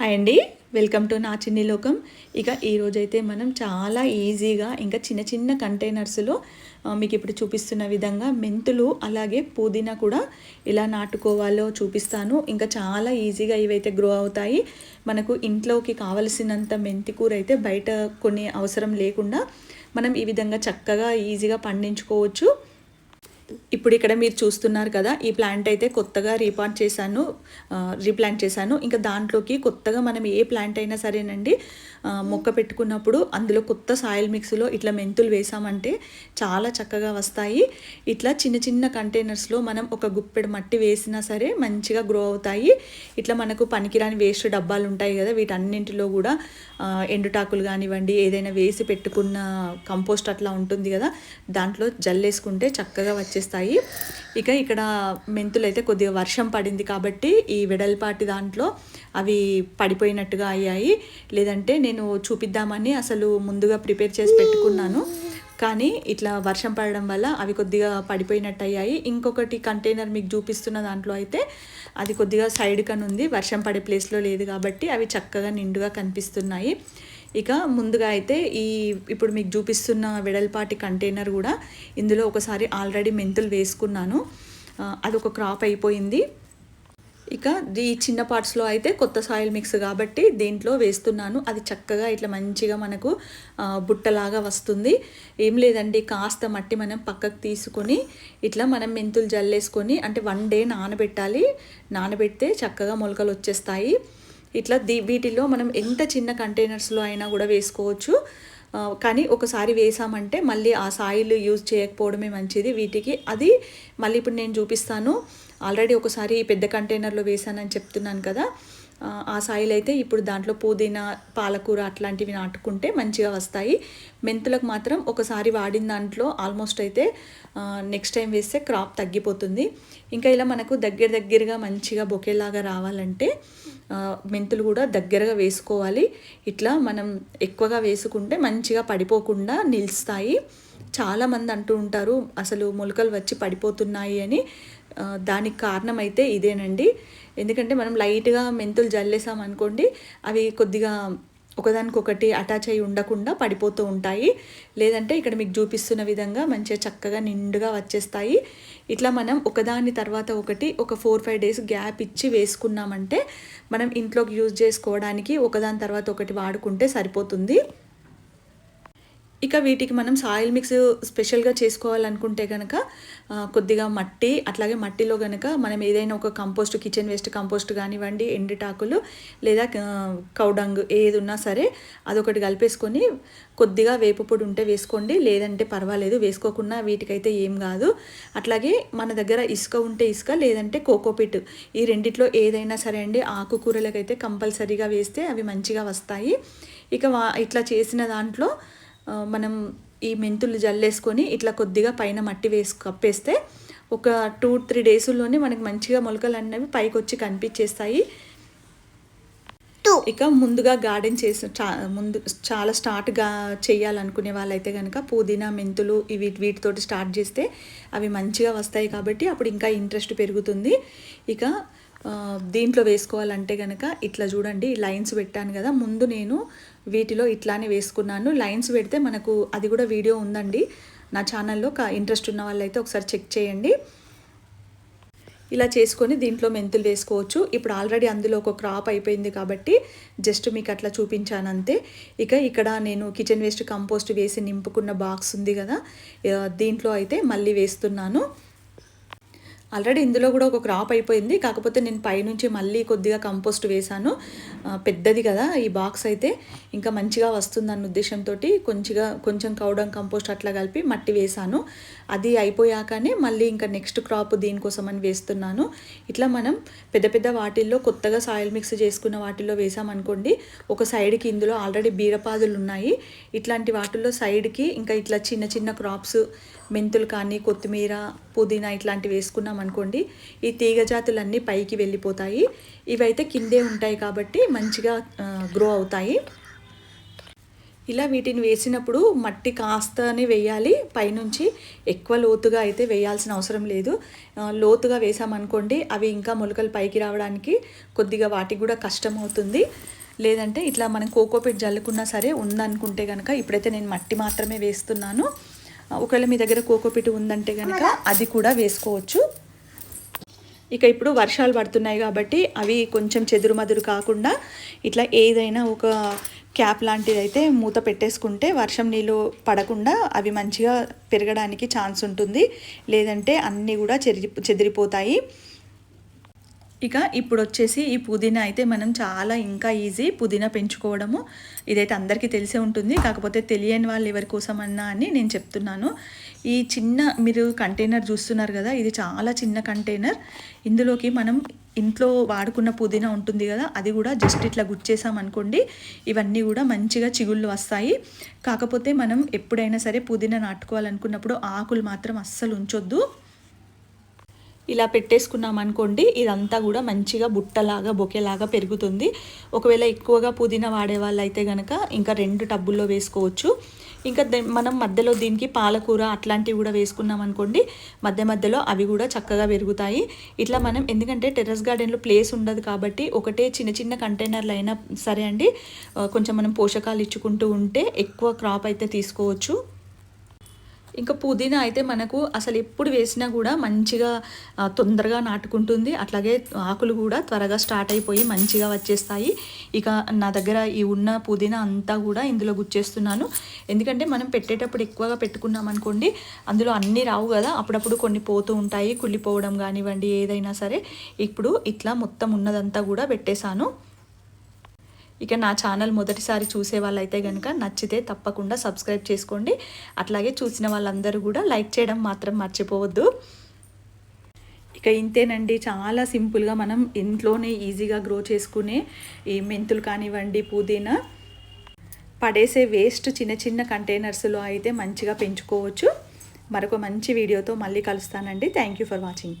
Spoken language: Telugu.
హాయ్ అండి. వెల్కమ్ టు నా చిన్ని లోకం. ఇక ఈరోజైతే మనం చాలా ఈజీగా ఇంకా చిన్న చిన్న కంటైనర్స్లో మీకు ఇప్పుడు చూపిస్తున్న విధంగా మెంతులు అలాగే పుదీనా కూడా ఎలా నాటుకోవాలో చూపిస్తాను. ఇంకా చాలా ఈజీగా ఇవైతే గ్రో అవుతాయి. మనకు ఇంట్లోకి కావలసినంత మెంతి కూర అయితే బయట కొన్ని అవసరం లేకుండా మనం ఈ విధంగా చక్కగా ఈజీగా పండించుకోవచ్చు. ఇప్పుడు ఇక్కడ మీరు చూస్తున్నారు కదా ఈ ప్లాంట్ అయితే కొత్తగా రీపాంట్ చేశాను రీప్లాంట్ చేశాను. ఇంకా దాంట్లోకి కొత్తగా మనం ఏ ప్లాంట్ అయినా సరేనండి మొక్క పెట్టుకున్నప్పుడు అందులో కొత్త సాయిల్ మిక్స్లో ఇట్లా మెంతులు వేసామంటే చాలా చక్కగా వస్తాయి. ఇట్లా చిన్న చిన్న కంటైనర్స్లో మనం ఒక గుప్పెడు మట్టి వేసినా సరే మంచిగా గ్రో అవుతాయి. ఇట్లా మనకు పనికిరాని వేస్ట్ డబ్బాలు ఉంటాయి కదా వీటన్నింటిలో కూడా ఎండుటాకులు కానివ్వండి ఏదైనా వేసి పెట్టుకున్న కంపోస్ట్ అట్లా ఉంటుంది కదా దాంట్లో జల్లేసుకుంటే చక్కగా వచ్చేస్తాయి. ఇక ఇక్కడ మెంతులు అయితే కొద్దిగా వర్షం పడింది కాబట్టి ఈ వెడల్పాటి దాంట్లో అవి పడిపోయినట్టుగా అయ్యాయి. లేదంటే నేను చూపిద్దామని అసలు ముందుగా ప్రిపేర్ చేసి పెట్టుకున్నాను. కానీ ఇట్లా వర్షం పడడం వల్ల అవి కొద్దిగా పడిపోయినట్టు అయ్యాయి ఇంకొకటి కంటైనర్ మీకు చూపిస్తున్న దాంట్లో అయితే అది కొద్దిగా సైడ్ కనుంది. వర్షం పడే ప్లేస్లో లేదు కాబట్టి అవి చక్కగా నిండుగా కనిపిస్తున్నాయి. ఇక ముందుగా అయితే ఈ ఇప్పుడు మీకు చూపిస్తున్న వెడల్పాటి కంటైనర్ కూడా ఇందులో ఒకసారి ఆల్రెడీ మెంతులు వేసుకున్నాను. అదొక క్రాప్ అయిపోయింది. ఇక ఈ చిన్న పార్ట్స్లో అయితే కొత్త సాయిల్ మిక్స్ కాబట్టి దీంట్లో వేస్తున్నాను. అది చక్కగా ఇట్లా మంచిగా మనకు బుట్టలాగా వస్తుంది. ఏం లేదండి కాస్త మట్టి మనం పక్కకు తీసుకొని ఇట్లా మనం మెంతులు జల్లేసుకొని అంటే వన్ డే నానబెట్టాలి. నానబెడితే చక్కగా మొలకలు వచ్చేస్తాయి. ఇట్లా దీ వీటిలో మనం ఎంత చిన్న కంటైనర్స్లో అయినా కూడా వేసుకోవచ్చు. కానీ ఒకసారి వేసామంటే మళ్ళీ ఆ సాయిల్ యూజ్ చేయకపోవడమే మంచిది. వీటికి అది మళ్ళీ ఇప్పుడు నేను చూపిస్తాను. ఆల్రెడీ ఒకసారి పెద్ద కంటైనర్లో వేసానని చెప్తున్నాను కదా. ఆ, సాయిల్ అయితే ఇప్పుడు దాంట్లో పుదీనా పాలకూర అట్లాంటివి నాటుకుంటే మంచిగా వస్తాయి. మెంతులకు మాత్రం ఒకసారి వాడిన దాంట్లో ఆల్మోస్ట్ అయితే నెక్స్ట్ టైం వేస్తే క్రాప్ తగ్గిపోతుంది. ఇంకా ఇలా మనకు దగ్గర దగ్గరగా మంచిగా బొకేలాగా రావాలంటే మెంతులు కూడా దగ్గరగా వేసుకోవాలి. ఇట్లా మనం ఎక్కువగా వేసుకుంటే మంచిగా పడిపోకుండా నిలుస్తాయి. చాలామంది అంటూ ఉంటారు అసలు మొలకలు వచ్చి పడిపోతున్నాయి అని. దానికి కారణం అయితే ఇదేనండి. ఎందుకంటే మనం లైట్గా మెంతులు జల్లేసాం అనుకోండి అవి కొద్దిగా ఒకదానికొకటి అటాచ్ అయి ఉండకుండా పడిపోతూ ఉంటాయి. లేదంటే ఇక్కడ మీకు చూపిస్తున్న విధంగా మంచిగా చక్కగా నిండుగా వచ్చేస్తాయి. ఇట్లా మనం ఒకదాని తర్వాత ఒకటి ఒక ఫోర్ ఫైవ్ డేస్ గ్యాప్ ఇచ్చి వేసుకున్నామంటే మనం ఇంట్లోకి యూజ్ చేసుకోవడానికి ఒకదాని తర్వాత ఒకటి వాడుకుంటే సరిపోతుంది. ఇక వీటికి మనం సాయిల్ మిక్స్ స్పెషల్గా చేసుకోవాలనుకుంటే కనుక కొద్దిగా మట్టి అట్లాగే మట్టిలో కనుక మనం ఏదైనా ఒక కంపోస్ట్ కిచెన్ వేస్ట్ కంపోస్ట్ కానివ్వండి ఎండిటాకులు లేదా కౌడంగ్ ఏది ఉన్నా సరే అదొకటి కలిపేసుకొని కొద్దిగా వేపపొడి ఉంటే వేసుకోండి. లేదంటే పర్వాలేదు వేసుకోకుండా వీటికైతే ఏం కాదు. అట్లాగే మన దగ్గర ఇసుక ఉంటే ఇసుక లేదంటే కోకోపిట్ ఈ రెండిట్లో ఏదైనా సరే అండి ఆకుకూరలకైతే కంపల్సరీగా వేస్తే అవి మంచిగా వస్తాయి. ఇక ఇట్లా చేసిన దాంట్లో మనం ఈ మెంతులు జల్లేసుకొని ఇట్లా కొద్దిగా పైన మట్టి వేసి కప్పేస్తే ఒక టూ త్రీ డేస్లోనే మనకి మంచిగా మొలకలు అనేవి పైకి వచ్చి కనిపించేస్తాయి ఇక ముందుగా గార్డెన్ చేసి చా- ముందు చాలా స్టార్ట్గా చేయాలనుకునే వాళ్ళైతే కనుక పుదీనా మెంతులు ఇవి వీటితోటి స్టార్ట్ చేస్తే అవి మంచిగా వస్తాయి కాబట్టి అప్పుడు ఇంకా ఇంట్రెస్ట్ పెరుగుతుంది. ఇక దీంట్లో వేసుకోవాలంటే కనుక ఇట్లా చూడండి లైన్స్ పెట్టాను కదా ముందు నేను వీటిలో ఇట్లానే వేసుకున్నాను. లైన్స్ పెడితే మనకు అది కూడా వీడియో ఉందండి. నా ఛానల్లో ఇంట్రెస్ట్ ఉన్న వాళ్ళైతే ఒకసారి చెక్ చేయండి. ఇలా చేసుకొని దీంట్లో మెంతులు వేసుకోవచ్చు. ఇప్పుడు ఆల్రెడీ అందులో ఒక క్రాప్ అయిపోయింది కాబట్టి జస్ట్ మీకు అట్లా చూపించాను అంతే. ఇక ఇక్కడ నేను కిచెన్ వేస్ట్ కంపోస్ట్ వేసి నింపుకున్న బాక్స్ ఉంది కదా దీంట్లో అయితే మళ్ళీ వేస్తున్నాను. ఆల్రెడీ ఇందులో కూడా ఒక క్రాప్ అయిపోయింది. కాకపోతే నేను పైనుంచి మళ్ళీ కొద్దిగా కంపోస్ట్ వేశాను. పెద్దది కదా ఈ బాక్స్ అయితే. ఇంకా మంచిగా వస్తుందన్న ఉద్దేశంతో కొంచెంగా కొంచెం కౌడం కంపోస్ట్ అట్లా కలిపి మట్టి వేశాను. అది అయిపోయాకనే మళ్ళీ ఇంకా నెక్స్ట్ క్రాప్ దీనికోసం అని వేస్తున్నాను. ఇట్లా మనం పెద్ద పెద్ద వాటిల్లో కొత్తగా సాయిల్ మిక్స్ చేసుకున్న వాటిల్లో వేసామనుకోండి ఒక సైడ్కి ఇందులో ఆల్రెడీ బీరపాదులు ఉన్నాయి ఇట్లాంటి వాటిల్లో సైడ్కి ఇంకా ఇట్లా చిన్న చిన్న క్రాప్స్ మెంతులు కానీ కొత్తిమీర పుదీనా ఇట్లాంటివి వేసుకున్నాం అనుకోండి ఈ తీగ జాతులన్నీ పైకి వెళ్ళిపోతాయి. ఇవైతే కిందే ఉంటాయి కాబట్టి మంచిగా గ్రో అవుతాయి. ఇలా వీటిని వేసినప్పుడు మట్టి కాస్తనే వేయాలి. పైనుంచి ఎక్కువ లోతుగా అయితే వేయాల్సిన అవసరం లేదు. లోతుగా వేసామనుకోండి అవి ఇంకా మొలకలు పైకి రావడానికి కొద్దిగా వాటికి కూడా కష్టం అవుతుంది. లేదంటే ఇట్లా మనం కోకోపీట్ జల్లుకున్నా సరే ఉందనుకుంటే కనుక ఇప్పుడైతే నేను మట్టి మాత్రమే వేస్తున్నాను. ఒకవేళ మీ దగ్గర కోకోపీట్ ఉందంటే కనుక అది కూడా వేసుకోవచ్చు. ఇక ఇప్పుడు వర్షాలు పడుతున్నాయి కాబట్టి అవి కొంచెం చెదురు మదురు కాకుండా ఇట్లా ఏదైనా ఒక క్యాప్ లాంటిది అయితే మూత పెట్టేసుకుంటే వర్షం నీళ్ళు పడకుండా అవి మంచిగా పెరగడానికి ఛాన్స్ ఉంటుంది. లేదంటే అన్నీ కూడా చెరి చెదిరిపోతాయి. ఇక ఇప్పుడు వచ్చేసి ఈ పుదీనా అయితే మనం చాలా ఇంకా ఈజీ పుదీనా పెంచుకోవడము. ఇదైతే అందరికీ తెలిసే ఉంటుంది. కాకపోతే తెలియని వాళ్ళు ఎవరి కోసమన్నా అని నేను చెప్తున్నాను. ఈ చిన్న మీరు కంటైనర్ చూస్తున్నారు కదా ఇది చాలా చిన్న కంటైనర్. ఇందులోకి మనం ఇంట్లో వాడుకున్న పుదీనా ఉంటుంది కదా అది కూడా జస్ట్ ఇట్లా గుచ్చేసామనుకోండి ఇవన్నీ కూడా మంచిగా చిగుళ్ళు వస్తాయి. కాకపోతే మనం ఎప్పుడైనా సరే పుదీనా నాటుకోవాలనుకున్నప్పుడు ఆకులు మాత్రం అస్సలు ఉంచొద్దు. ఇలా పెట్టేసుకున్నాం అనుకోండి ఇదంతా కూడా మంచిగా బుట్టలాగా బొకేలాగా పెరుగుతుంది. ఒకవేళ ఎక్కువగా పుదీనా వాడే వాళ్ళైతే కనుక ఇంకా రెండు టబ్బుల్లో వేసుకోవచ్చు. ఇంకా దే- మనం మధ్యలో దీనికి పాలకూర అట్లాంటివి కూడా వేసుకున్నాం అనుకోండి మధ్య మధ్యలో అవి కూడా చక్కగా పెరుగుతాయి. ఇట్లా మనం ఎందుకంటే టెర్రస్ గార్డెన్లో ప్లేస్ ఉండదు కాబట్టి ఒకటే చిన్న చిన్న కంటైనర్లు అయినా సరే అండి కొంచెం మనం పోషకాలు ఇచ్చుకుంటూ ఉంటే ఎక్కువ క్రాప్ అయితే తీసుకోవచ్చు. ఇంకా పుదీనా అయితే మనకు అసలు ఎప్పుడు వేసినా కూడా మంచిగా తొందరగా నాటుకుంటుంది. అట్లాగే ఆకులు కూడా త్వరగా స్టార్ట్ అయిపోయి మంచిగా వచ్చేస్తాయి. ఇక నా దగ్గర ఈ ఉన్న పుదీనా అంతా కూడా ఇందులో గుచ్చేస్తున్నాను. ఎందుకంటే మనం పెట్టేటప్పుడు ఎక్కువగా పెట్టుకున్నాం అనుకోండి అందులో అన్నీ రావు కదా. అప్పుడప్పుడు కొన్ని పోతూ ఉంటాయి కుళ్ళిపోవడం కానివ్వండి ఏదైనా సరే. ఇప్పుడు ఇట్లా మొత్తం ఉన్నదంతా కూడా పెట్టేశాను. ఇక నా ఛానల్ మొదటిసారి చూసే వాళ్ళైతే కనుక నచ్చితే తప్పకుండా సబ్స్క్రైబ్ చేసుకోండి. అట్లాగే చూసిన వాళ్ళందరూ కూడా లైక్ చేయడం మాత్రం మర్చిపోవద్దు. ఇక ఇంతేనండి. చాలా సింపుల్గా మనం ఇంట్లోనే ఈజీగా గ్రో చేసుకునే ఈ మెంతులు కానివ్వండి పుదీనా పడేసే వేస్ట్ చిన్న చిన్న కంటైనర్స్లో అయితే మంచిగా పెంచుకోవచ్చు. మరొక మంచి వీడియోతో మళ్ళీ కలుస్తానండి. Thank you for watching.